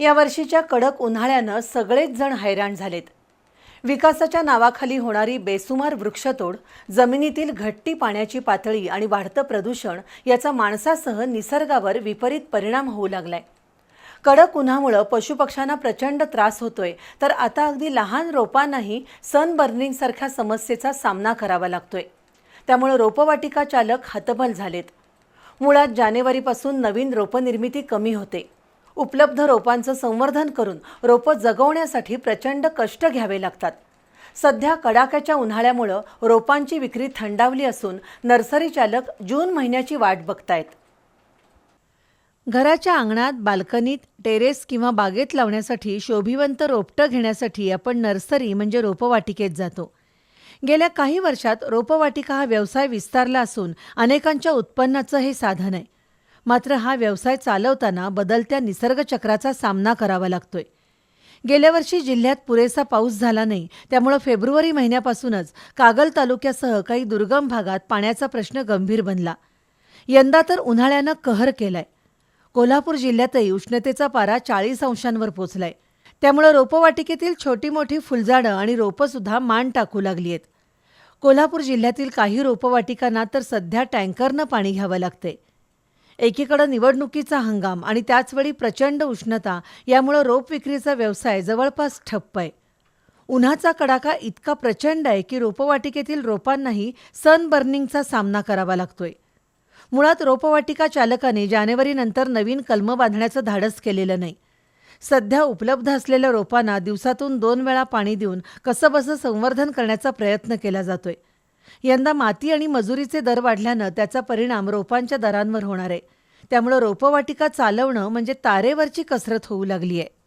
या वर्षीच्या कडक उन्हाळ्यानं सगळेच जण हैराण झालेत. विकासाच्या नावाखाली होणारी बेसुमार वृक्षतोड जमिनीतील घट्टी पाण्याची पातळी आणि वाढतं प्रदूषण याचा माणसासह निसर्गावर विपरीत परिणाम होऊ लागलाय. कडक उन्हामुळं पशुपक्ष्यांना प्रचंड त्रास होतोय तर आता अगदी लहान रोपांनाही सनबर्निंगसारख्या समस्येचा सामना करावा लागतोय. त्यामुळे रोपवाटिका चालक हतबल झालेत. मुळात जानेवारीपासून नवीन रोपनिर्मिती कमी होते. उपलब्ध रोपांचं संवर्धन करून रोपं जगवण्यासाठी प्रचंड कष्ट घ्यावे लागतात. सध्या कडाक्याच्या उन्हाळ्यामुळं रोपांची विक्री थंडावली असून नर्सरी चालक जून महिन्याची वाट बघतायत. घराच्या अंगणात बाल्कनीत टेरेस किंवा बागेत लावण्यासाठी शोभिवंत रोपटं घेण्यासाठी आपण नर्सरी म्हणजे रोपवाटिकेत जातो. गेल्या काही वर्षात रोपवाटिका हा व्यवसाय विस्तारला असून अनेकांच्या उत्पन्नाचं हे साधन आहे. मात्र हा व्यवसाय चालवताना बदलत्या निसर्गचक्राचा सामना करावा लागतोय. गेल्या वर्षी जिल्ह्यात पुरेसा पाऊस झाला नाही त्यामुळं फेब्रुवारी महिन्यापासूनच कागल तालुक्यासह काही दुर्गम भागात पाण्याचा प्रश्न गंभीर बनला. यंदा तर उन्हाळ्यानं कहर केलाय. कोल्हापूर जिल्ह्यातही उष्णतेचा पारा चाळीस अंशांवर पोचलाय. त्यामुळं रोपवाटिकेतील छोटी मोठी फुलझाडं आणि रोपंसुद्धा मान टाकू लागली आहेत कोल्हापूर जिल्ह्यातील काही रोपवाटिकांना तर सध्या टँकरनं पाणी घ्यावं लागतंय. एकीकडे निवडणुकीचा हंगाम आणि त्याचवेळी प्रचंड उष्णता यामुळं रोप विक्रीचा व्यवसाय जवळपास ठप्प आहे. उन्हाचा कडाका इतका प्रचंड आहे की रोपवाटिकेतील रोपांनाही सनबर्निंगचा सामना करावा लागतोय. मुळात रोपवाटिका चालकाने जानेवारीनंतर नवीन कलम बांधण्याचं धाडस केलेलं नाही. सध्या उपलब्ध असलेल्या रोपांना दिवसातून दोन वेळा पाणी देऊन कसंबसं संवर्धन करण्याचा प्रयत्न केला जातोय. यंदा माती आणि मजुरीचे दर वाढल्यानं त्याचा परिणाम रोपांच्या दरांवर होणार आहे. त्यामुळं रोपवाटिका चालवणं म्हणजे तारेवरची कसरत होऊ लागली आहे